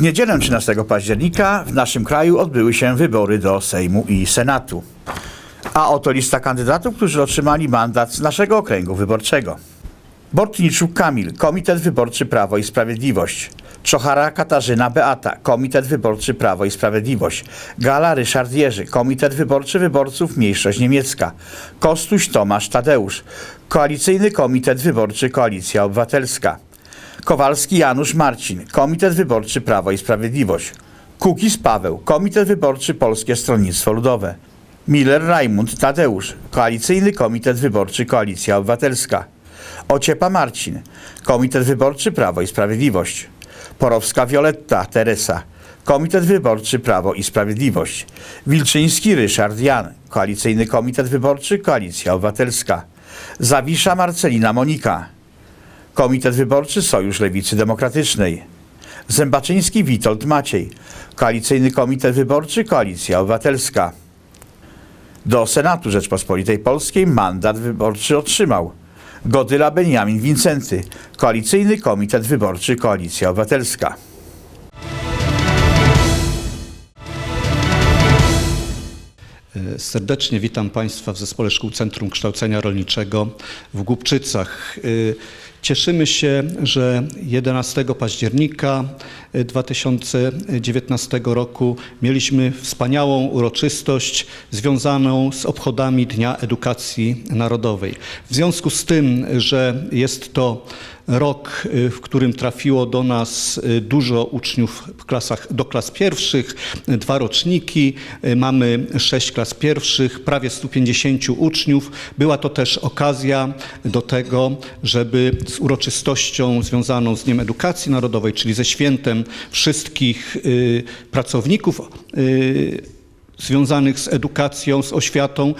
W niedzielę 13 października w naszym kraju odbyły się wybory do Sejmu i Senatu. A oto lista kandydatów, którzy otrzymali mandat z naszego okręgu wyborczego. Bortniczuk Kamil, Komitet Wyborczy Prawo i Sprawiedliwość. Czochara Katarzyna Beata, Komitet Wyborczy Prawo i Sprawiedliwość. Gala Ryszard Jerzy, Komitet Wyborczy Wyborców Mniejszość Niemiecka. Kostuś Tomasz Tadeusz, Koalicyjny Komitet Wyborczy Koalicja Obywatelska. Kowalski Janusz Marcin, Komitet Wyborczy Prawo i Sprawiedliwość. Kukiz Paweł, Komitet Wyborczy Polskie Stronnictwo Ludowe. Miller Rajmund Tadeusz, Koalicyjny Komitet Wyborczy Koalicja Obywatelska. Ociepa Marcin, Komitet Wyborczy Prawo i Sprawiedliwość. Porowska Wioletta Teresa, Komitet Wyborczy Prawo i Sprawiedliwość. Wilczyński Ryszard Jan, Koalicyjny Komitet Wyborczy Koalicja Obywatelska. Zawisza Marcelina Monika, Komitet Wyborczy Sojusz Lewicy Demokratycznej. Zębaczyński Witold Maciej, Koalicyjny Komitet Wyborczy Koalicja Obywatelska. Do Senatu Rzeczpospolitej Polskiej mandat wyborczy otrzymał Godyla Beniamin Wincenty, Koalicyjny Komitet Wyborczy Koalicja Obywatelska. Serdecznie witam Państwa w Zespole Szkół Centrum Kształcenia Rolniczego w Głubczycach. Y, Cieszymy się, że 11 października 2019 roku mieliśmy wspaniałą uroczystość związaną z obchodami Dnia Edukacji Narodowej. W związku z tym, że jest to rok, y, w którym trafiło do nas y, dużo uczniów w klasach, do klas pierwszych, y, dwa roczniki, mamy sześć klas pierwszych, prawie 150 uczniów. Była to też okazja do tego, żeby z uroczystością związaną z Dniem Edukacji Narodowej, czyli ze świętem wszystkich pracowników związanych z edukacją, z oświatą,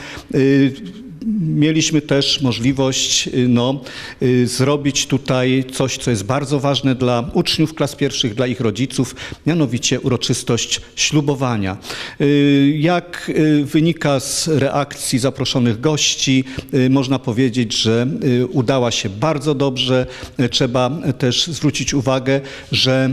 mieliśmy też możliwość y, no, y, zrobić tutaj coś, co jest bardzo ważne dla uczniów klas pierwszych, dla ich rodziców, mianowicie uroczystość ślubowania. Y, Jak wynika z reakcji zaproszonych gości, można powiedzieć, że udała się bardzo dobrze. Trzeba też zwrócić uwagę, że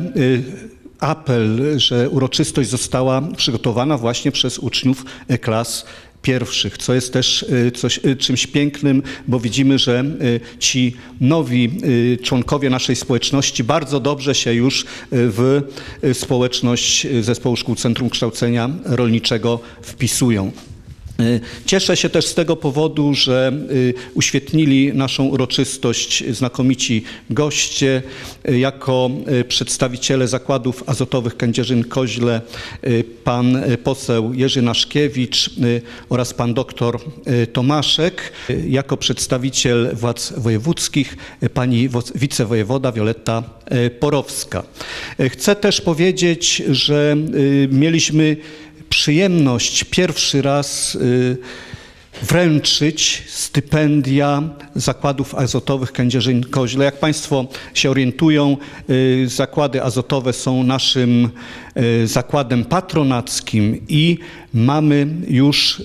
apel, że uroczystość została przygotowana właśnie przez uczniów klas pierwszych, co jest też e, coś, e, czymś pięknym, bo widzimy, że e, ci nowi członkowie naszej społeczności bardzo dobrze się już w społeczność Zespołu Szkół Centrum Kształcenia Rolniczego wpisują. Y, Cieszę się też z tego powodu, że y, uświetnili naszą uroczystość znakomici goście. Y, Jako przedstawiciele zakładów azotowych Kędzierzyn-Koźle pan poseł Jerzy Naszkiewicz oraz pan doktor Tomaszek. Jako przedstawiciel władz wojewódzkich pani wo- wicewojewoda Wioletta Porowska. Chcę też powiedzieć, że mieliśmy przyjemność pierwszy raz y, wręczyć stypendia zakładów azotowych Kędzierzyn-Koźle. Jak Państwo się orientują, y, zakłady azotowe są naszym y, zakładem patronackim i mamy już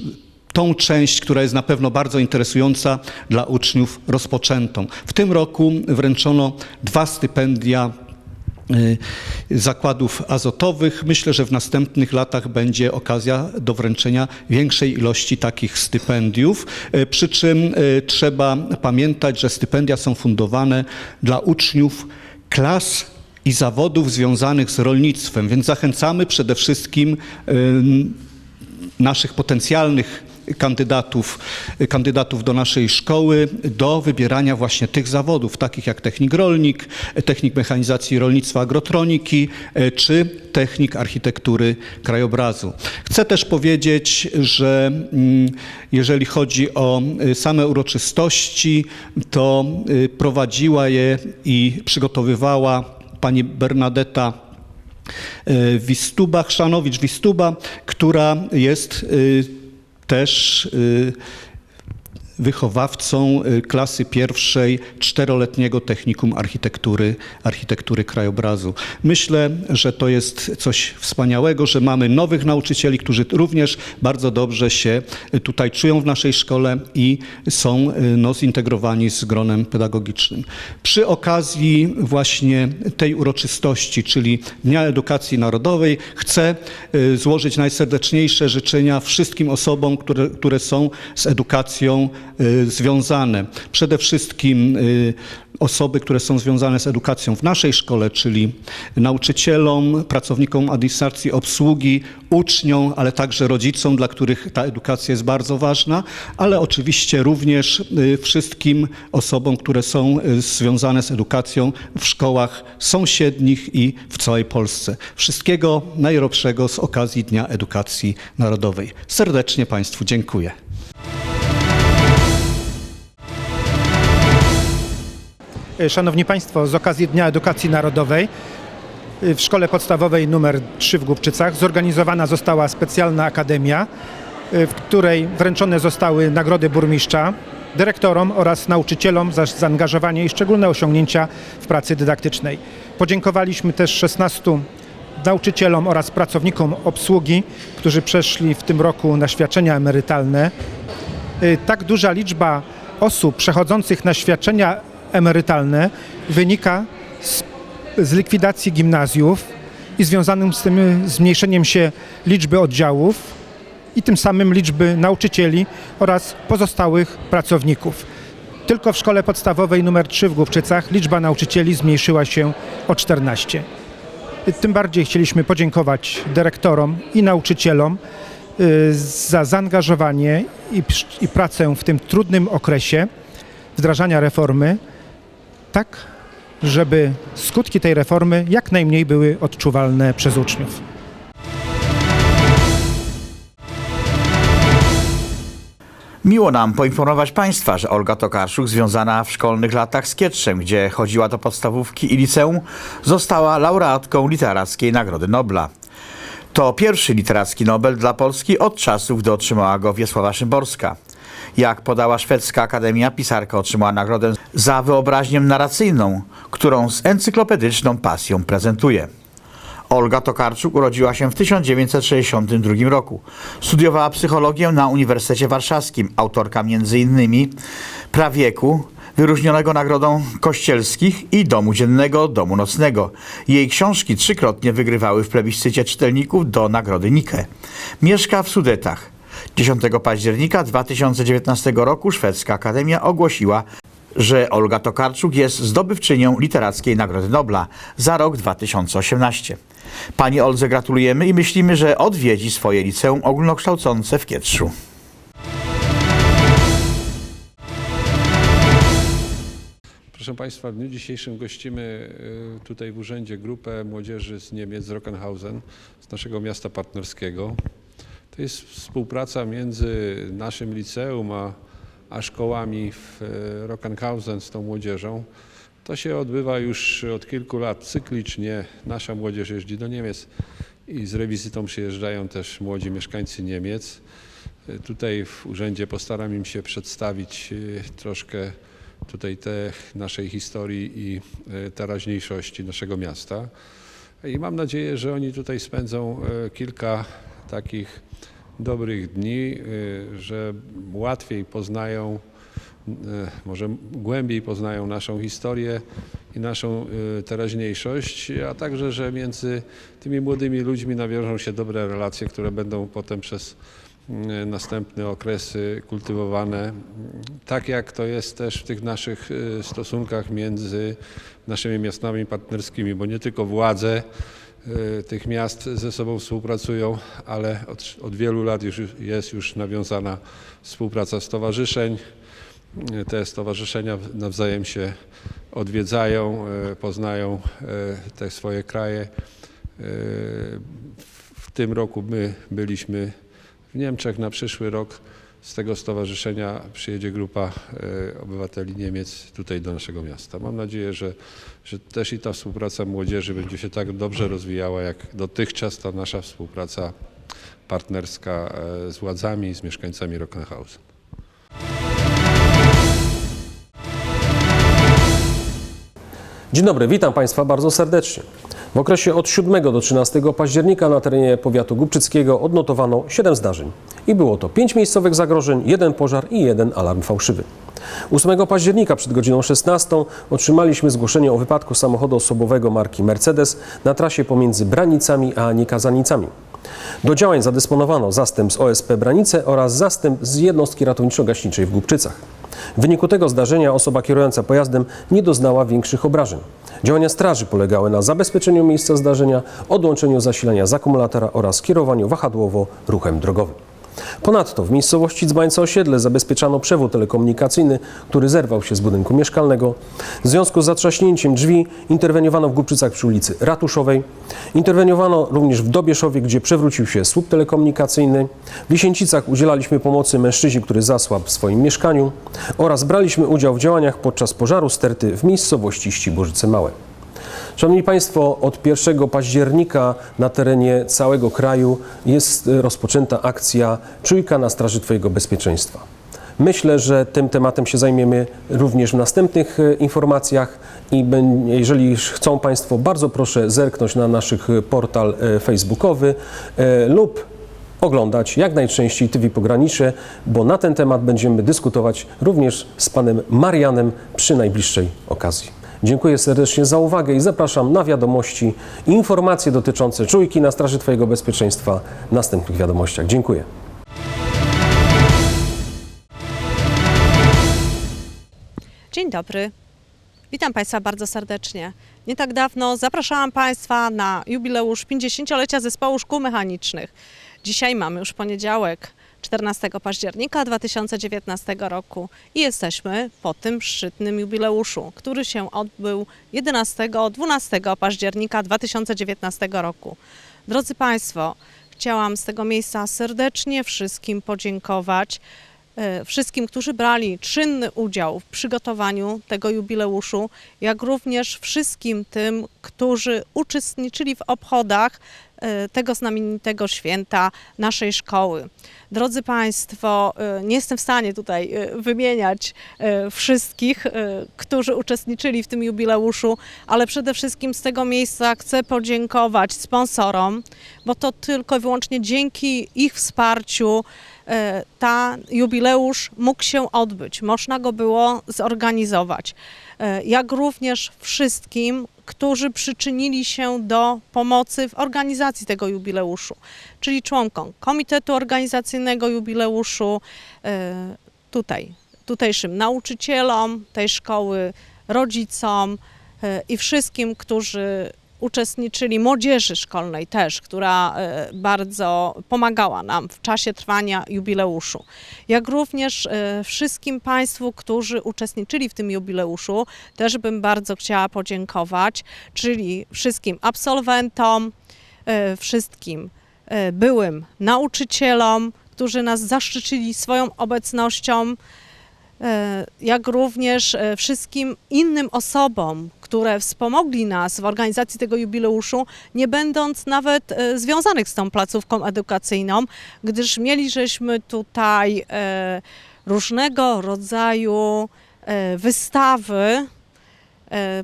tą część, która jest na pewno bardzo interesująca dla uczniów rozpoczętą. W tym roku wręczono dwa stypendia zakładów azotowych. Myślę, że w następnych latach będzie okazja do wręczenia większej ilości takich stypendiów. Y, Przy czym y, trzeba pamiętać, że stypendia są fundowane dla uczniów klas i zawodów związanych z rolnictwem, więc zachęcamy przede wszystkim y, naszych potencjalnych kandydatów, kandydatów do naszej szkoły do wybierania właśnie tych zawodów, takich jak technik rolnik, technik mechanizacji rolnictwa, agrotroniki e, czy technik architektury krajobrazu. Chcę też powiedzieć, że mm, jeżeli chodzi o y, same uroczystości, to y, prowadziła je i przygotowywała pani Bernadetta e, Wistuba, Chrzanowicz Wistuba, która jest też y, wychowawcą y, klasy pierwszej czteroletniego technikum architektury, architektury krajobrazu. Myślę, że to jest coś wspaniałego, że mamy nowych nauczycieli, którzy również bardzo dobrze się y, tutaj czują w naszej szkole i są y, no, zintegrowani z gronem pedagogicznym. Przy okazji właśnie tej uroczystości, czyli Dnia Edukacji Narodowej, chcę złożyć najserdeczniejsze życzenia wszystkim osobom, które, które są z edukacją związane. Przede wszystkim y, osoby, które są związane z edukacją w naszej szkole, czyli nauczycielom, pracownikom administracji, obsługi, uczniom, ale także rodzicom, dla których ta edukacja jest bardzo ważna, ale oczywiście również y, wszystkim osobom, które są y, związane z edukacją w szkołach sąsiednich i w całej Polsce. Wszystkiego najlepszego z okazji Dnia Edukacji Narodowej. Serdecznie Państwu dziękuję. Szanowni Państwo, z okazji Dnia Edukacji Narodowej y, w Szkole Podstawowej nr 3 w Głubczycach zorganizowana została specjalna akademia, y, w której wręczone zostały nagrody burmistrza, dyrektorom oraz nauczycielom za zaangażowanie i szczególne osiągnięcia w pracy dydaktycznej. Podziękowaliśmy też 16 nauczycielom oraz pracownikom obsługi, którzy przeszli w tym roku na świadczenia emerytalne. Tak duża liczba osób przechodzących na świadczenia emerytalne wynika z, z likwidacji gimnazjów i związanym z tym zmniejszeniem się liczby oddziałów i tym samym liczby nauczycieli oraz pozostałych pracowników. Tylko w szkole podstawowej nr 3 w Główczycach liczba nauczycieli zmniejszyła się o 14. Tym bardziej chcieliśmy podziękować dyrektorom i nauczycielom y, za zaangażowanie i, i pracę w tym trudnym okresie wdrażania reformy, tak żeby skutki tej reformy jak najmniej były odczuwalne przez uczniów. Miło nam poinformować Państwa, że Olga Tokarczuk, związana w szkolnych latach z Kietrzem, gdzie chodziła do podstawówki i liceum, została laureatką Literackiej Nagrody Nobla. To pierwszy literacki Nobel dla Polski od czasów, gdy otrzymała go Wiesława Szymborska. Jak podała szwedzka akademia, pisarka otrzymała nagrodę za wyobraźnię narracyjną, którą z encyklopedyczną pasją prezentuje. Olga Tokarczuk urodziła się w 1962 roku. Studiowała psychologię na Uniwersytecie Warszawskim, autorka m.in. Prawieku, wyróżnionego Nagrodą Kościelskich i Domu Dziennego, Domu Nocnego. Jej książki trzykrotnie wygrywały w plebiscycie czytelników do Nagrody Nike. Mieszka w Sudetach. 10 października 2019 roku Szwedzka Akademia ogłosiła, że Olga Tokarczuk jest zdobywczynią Literackiej Nagrody Nobla za rok 2018. Pani Oldze gratulujemy i myślimy, że odwiedzi swoje liceum ogólnokształcące w Kietrzu. Proszę Państwa, w dniu dzisiejszym gościmy y, tutaj w urzędzie grupę młodzieży z Niemiec, z Rockenhausen, z naszego miasta partnerskiego. To jest współpraca między naszym liceum a, a szkołami w y, Rockenhausen z tą młodzieżą. To się odbywa już od kilku lat cyklicznie. Nasza młodzież jeździ do Niemiec i z rewizytą przyjeżdżają też młodzi mieszkańcy Niemiec. Y, Tutaj w urzędzie postaram im się przedstawić y, troszkę tutaj te naszej historii i e, teraźniejszości naszego miasta. I mam nadzieję, że oni tutaj spędzą e, kilka takich dobrych dni, e, że łatwiej poznają, e, może głębiej poznają naszą historię i naszą e, teraźniejszość, a także, że między tymi młodymi ludźmi nawiążą się dobre relacje, które będą potem przez następne okresy kultywowane, tak jak to jest też w tych naszych stosunkach między naszymi miastami partnerskimi, bo nie tylko władze tych miast ze sobą współpracują, ale od, od wielu lat już jest już nawiązana współpraca stowarzyszeń. E, Te stowarzyszenia nawzajem się odwiedzają, e, poznają te swoje kraje. W tym roku my byliśmy w Niemczech na przyszły rok z tego stowarzyszenia przyjedzie grupa obywateli Niemiec tutaj do naszego miasta. Mam nadzieję, że, że też i ta współpraca młodzieży będzie się tak dobrze rozwijała, jak dotychczas ta nasza współpraca partnerska e, z władzami i z mieszkańcami Rock'n'House. Dzień dobry, witam Państwa bardzo serdecznie. W okresie od 7 do 13 października na terenie powiatu głubczyckiego odnotowano 7 zdarzeń. I było to 5 miejscowych zagrożeń, 1 pożar i 1 alarm fałszywy. 8 października przed godziną 16 otrzymaliśmy zgłoszenie o wypadku samochodu osobowego marki Mercedes na trasie pomiędzy Branicami a Nikazanicami. Do działań zadysponowano zastęp z OSP Branice oraz zastęp z jednostki ratowniczo-gaśniczej w Głubczycach. W wyniku tego zdarzenia osoba kierująca pojazdem nie doznała większych obrażeń. Działania straży polegały na zabezpieczeniu miejsca zdarzenia, odłączeniu zasilania z akumulatora oraz kierowaniu wahadłowo ruchem drogowym. Ponadto w miejscowości Dzbańce Osiedle zabezpieczano przewód telekomunikacyjny, który zerwał się z budynku mieszkalnego. W związku z zatrzaśnięciem drzwi interweniowano w Głubczycach przy ulicy Ratuszowej. Interweniowano również w Dobieszowie, gdzie przewrócił się słup telekomunikacyjny. W Jesięcicach udzielaliśmy pomocy mężczyźnie, który zasłabł w swoim mieszkaniu oraz braliśmy udział w działaniach podczas pożaru sterty w miejscowości Ściborzyce Małe. Szanowni Państwo, od 1 października na terenie całego kraju jest e, rozpoczęta akcja Czujka na straży Twojego bezpieczeństwa. Myślę, że tym tematem się zajmiemy również w następnych e, informacjach i jeżeli chcą Państwo, bardzo proszę zerknąć na naszych e, portal facebookowy lub oglądać jak najczęściej TV Pogranicze, bo na ten temat będziemy dyskutować również z panem Marianem przy najbliższej okazji. Dziękuję serdecznie za uwagę i zapraszam na wiadomości informacje dotyczące czujki na straży Twojego bezpieczeństwa w następnych wiadomościach. Dziękuję. Dzień dobry. Witam Państwa bardzo serdecznie. Nie tak dawno zapraszałam Państwa na jubileusz 50-lecia zespołu szkół mechanicznych. Dzisiaj mamy już poniedziałek, 14 października 2019 roku i jesteśmy po tym szczytnym jubileuszu, który się odbył 11-12 października 2019 roku. Drodzy Państwo, chciałam z tego miejsca serdecznie wszystkim podziękować e, wszystkim, którzy brali czynny udział w przygotowaniu tego jubileuszu, jak również wszystkim tym, którzy uczestniczyli w obchodach tego znamienitego święta naszej szkoły. Drodzy Państwo, e, nie jestem w stanie tutaj e, wymieniać e, wszystkich, e, którzy uczestniczyli w tym jubileuszu, ale przede wszystkim z tego miejsca chcę podziękować sponsorom, bo to tylko i wyłącznie dzięki ich wsparciu e, ta jubileusz mógł się odbyć, można go było zorganizować. E, Jak również wszystkim, którzy przyczynili się do pomocy w organizacji tego jubileuszu, czyli członkom Komitetu Organizacyjnego Jubileuszu, e, tutaj, tutejszym nauczycielom tej szkoły, rodzicom e, i wszystkim, którzy uczestniczyli, młodzieży szkolnej też, która e, bardzo pomagała nam w czasie trwania jubileuszu. Jak również e, wszystkim Państwu, którzy uczestniczyli w tym jubileuszu, też bym bardzo chciała podziękować, czyli wszystkim absolwentom, e, wszystkim byłym nauczycielom, którzy nas zaszczycili swoją obecnością, jak również wszystkim innym osobom, które wspomogli nas w organizacji tego jubileuszu, nie będąc nawet e, związanych z tą placówką edukacyjną, gdyż mieli żeśmy tutaj e, różnego rodzaju e, wystawy,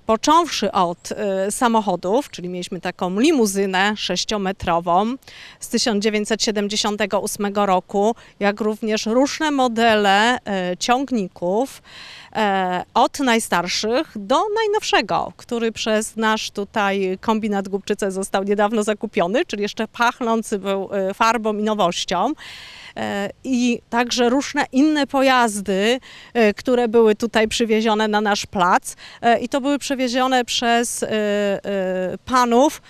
począwszy od e, samochodów, czyli mieliśmy taką limuzynę sześciometrową z 1978 roku, jak również różne modele e, ciągników, e, od najstarszych do najnowszego, który przez nasz tutaj kombinat Głubczyce został niedawno zakupiony, czyli jeszcze pachnący był e, farbą i nowością. E, I także różne inne pojazdy, e, które były tutaj przywiezione na nasz plac. E, I to były przewiezione przez panów,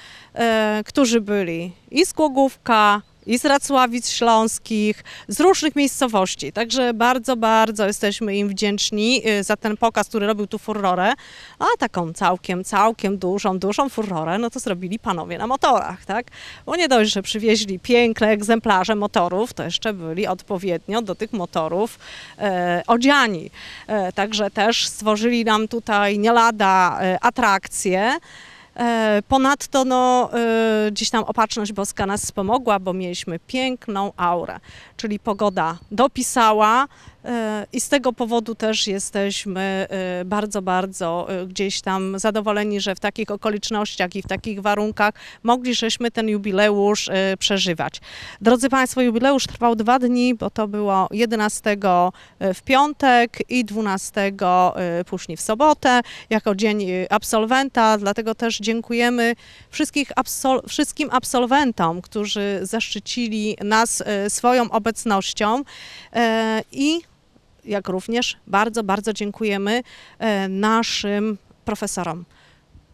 którzy byli i z Głogówka, i z Racławic Śląskich, z różnych miejscowości. Także bardzo, bardzo jesteśmy im wdzięczni y, za ten pokaz, który robił tu furorę. A taką całkiem, całkiem dużą, dużą furorę, no to zrobili panowie na motorach, tak? Bo nie dość, że przywieźli piękne egzemplarze motorów, to jeszcze byli odpowiednio do tych motorów e, odziani. E, także też stworzyli nam tutaj nie lada e, atrakcje. E, Ponadto no, e, gdzieś tam opatrzność boska nas wspomogła, bo mieliśmy piękną aurę, czyli pogoda dopisała, I z tego powodu też jesteśmy e, bardzo, bardzo e, gdzieś tam zadowoleni, że w takich okolicznościach i w takich warunkach mogliśmy ten jubileusz e, przeżywać. Drodzy Państwo, jubileusz trwał dwa dni, bo to było 11 w piątek i 12 e, później w sobotę, jako dzień e, absolwenta, dlatego też dziękujemy absol- wszystkim absolwentom, którzy zaszczycili nas e, swoją obecnością e, i jak również bardzo, bardzo dziękujemy e, naszym profesorom,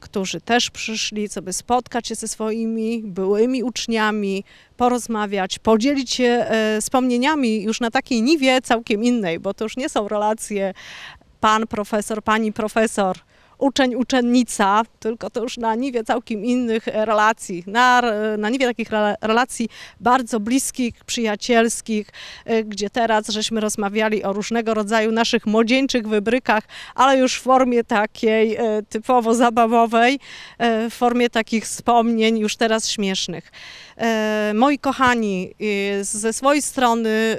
którzy też przyszli, żeby spotkać się ze swoimi byłymi uczniami, porozmawiać, podzielić się e, wspomnieniami już na takiej niwie całkiem innej, bo to już nie są relacje pan profesor, pani profesor, uczeń, uczennica, tylko to już na niwie całkiem innych e, relacji, na, na niwie takich rela- relacji bardzo bliskich, przyjacielskich, e, gdzie teraz żeśmy rozmawiali o różnego rodzaju naszych młodzieńczych wybrykach, ale już w formie takiej e, typowo zabawowej, w formie takich wspomnień już teraz śmiesznych. E, Moi kochani, e, ze swojej strony e,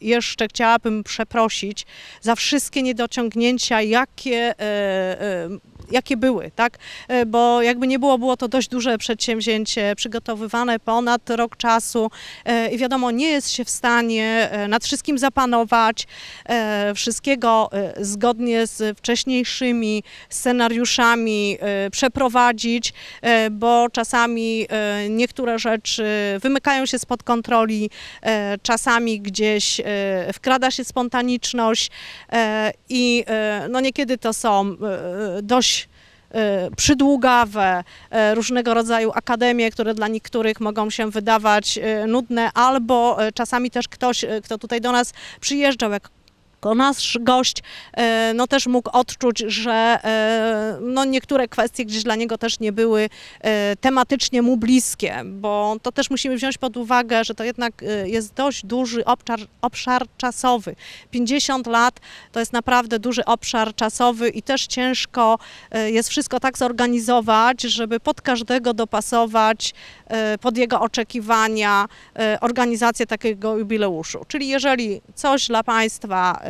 jeszcze chciałabym przeprosić za wszystkie niedociągnięcia, jakie, e, e, jakie były, tak? E, Bo jakby nie było, było to dość duże przedsięwzięcie, przygotowywane ponad rok czasu e, i wiadomo, nie jest się w stanie e, nad wszystkim zapanować, wszystkiego zgodnie z wcześniejszymi scenariuszami przeprowadzić, bo czasami niektóre rzeczy wymykają się spod kontroli, czasami gdzieś wkrada się spontaniczność i no niekiedy to są dość przydługawe, e, różnego rodzaju akademie, które dla niektórych mogą się wydawać e, nudne, albo czasami też ktoś, kto tutaj do nas przyjeżdżał, jak nasz gość, e, no też mógł odczuć, że e, no niektóre kwestie gdzieś dla niego też nie były e, tematycznie mu bliskie, bo to też musimy wziąć pod uwagę, że to jednak jest dość duży obszar, obszar czasowy. 50 lat to jest naprawdę duży obszar czasowy i też ciężko jest wszystko tak zorganizować, żeby pod każdego dopasować pod jego oczekiwania organizację takiego jubileuszu. Czyli jeżeli coś dla Państwa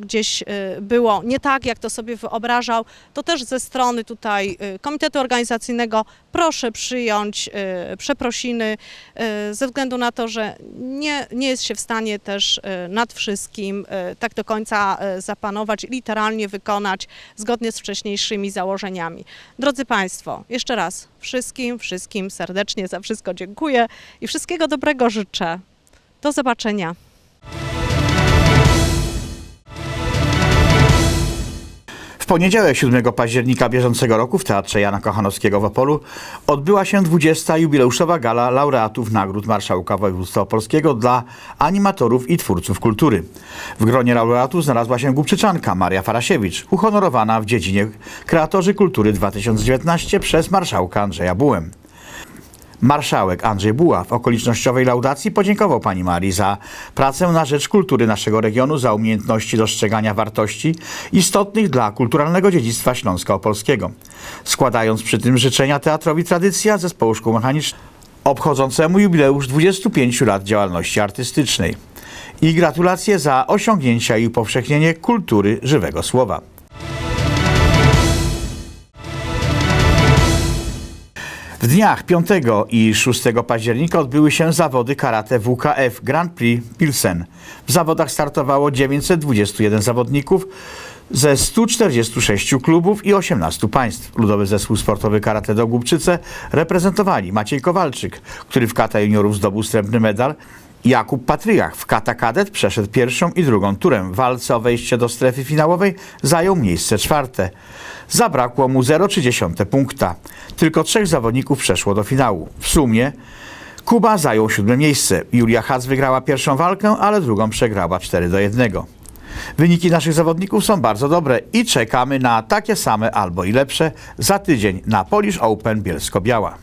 gdzieś e, było nie tak, jak to sobie wyobrażał, to też ze strony tutaj e, Komitetu Organizacyjnego proszę przyjąć e, przeprosiny e, ze względu na to, że nie, nie jest się w stanie też e, nad wszystkim e, tak do końca e, zapanować i literalnie wykonać zgodnie z wcześniejszymi założeniami. Drodzy Państwo, jeszcze raz wszystkim, wszystkim serdecznie za wszystko dziękuję i wszystkiego dobrego życzę. Do zobaczenia. W poniedziałek 7 października bieżącego roku w Teatrze Jana Kochanowskiego w Opolu odbyła się 20. jubileuszowa gala laureatów Nagród Marszałka Województwa Opolskiego dla animatorów i twórców kultury. W gronie laureatów znalazła się Głubczyczanka Maria Farasiewicz, uhonorowana w dziedzinie Kreatorzy Kultury 2019 przez marszałka Andrzeja Bułę. Marszałek Andrzej Buła w okolicznościowej laudacji podziękował pani Marii za pracę na rzecz kultury naszego regionu, za umiejętności dostrzegania wartości istotnych dla kulturalnego dziedzictwa Śląska Opolskiego. Składając przy tym życzenia Teatrowi Tradycja Zespołu Szkół Mechanicznych obchodzącemu jubileusz 25 lat działalności artystycznej i gratulacje za osiągnięcia i upowszechnienie kultury żywego słowa. W dniach 5 i 6 października odbyły się zawody karate WKF Grand Prix Pilsen. W zawodach startowało 921 zawodników ze 146 klubów i 18 państw. Ludowy Zespół Sportowy Karate do Głubczyce reprezentowali Maciej Kowalczyk, który w kata juniorów zdobył srebrny medal, Jakub Patryjach w kata kadet przeszedł pierwszą i drugą turę. W walce o wejście do strefy finałowej zajął miejsce czwarte. Zabrakło mu 0,3 punkta. Tylko trzech zawodników przeszło do finału. W sumie Kuba zajął siódme miejsce. Julia Hac wygrała pierwszą walkę, ale drugą przegrała 4 do 1. Wyniki naszych zawodników są bardzo dobre i czekamy na takie same albo i lepsze za tydzień na Polish Open Bielsko-Biała.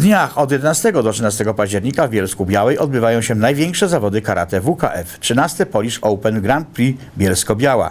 Dniach od 11 do 13 października w Bielsku Białej odbywają się największe zawody karate WKF, 13 Polish Open Grand Prix Bielsko-Biała.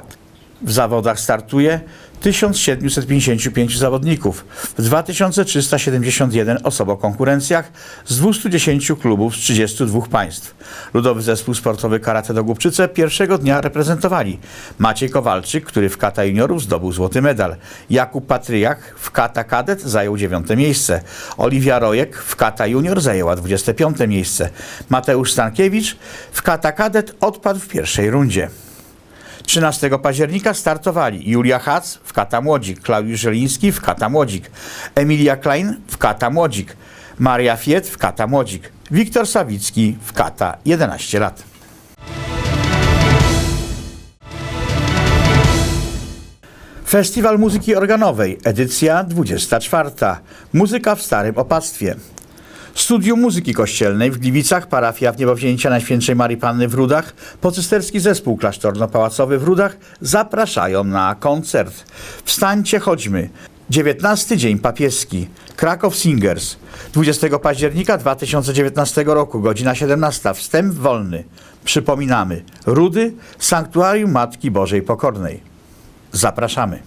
W zawodach startuje 1755 zawodników. W 2371 osobokonkurencjach z 210 klubów z 32 państw. Ludowy Zespół Sportowy Karate do Głubczyce pierwszego dnia reprezentowali. Maciej Kowalczyk, który w kata juniorów zdobył złoty medal, Jakub Patryjak w kata kadet zajął dziewiąte miejsce, Oliwia Rojek w kata junior zajęła 25 miejsce, Mateusz Stankiewicz w kata kadet odpadł w pierwszej rundzie. 13 października startowali Julia Hac w kata młodzik, Klaudiusz Żeliński w kata młodzik, Emilia Klein w kata młodzik, Maria Fiet w kata młodzik, Wiktor Sawicki w kata 11 lat. Festiwal Muzyki Organowej, edycja 24. Muzyka w Starym Opactwie. Studium Muzyki Kościelnej w Gliwicach, parafia w Niebowzięcia Najświętszej Marii Panny w Rudach, pocysterski zespół klasztorno-pałacowy w Rudach zapraszają na koncert. Wstańcie, chodźmy. 19 dzień papieski. Krakow Singers. 20 października 2019 roku, godzina 17. Wstęp wolny. Przypominamy. Rudy, Sanktuarium Matki Bożej Pokornej. Zapraszamy.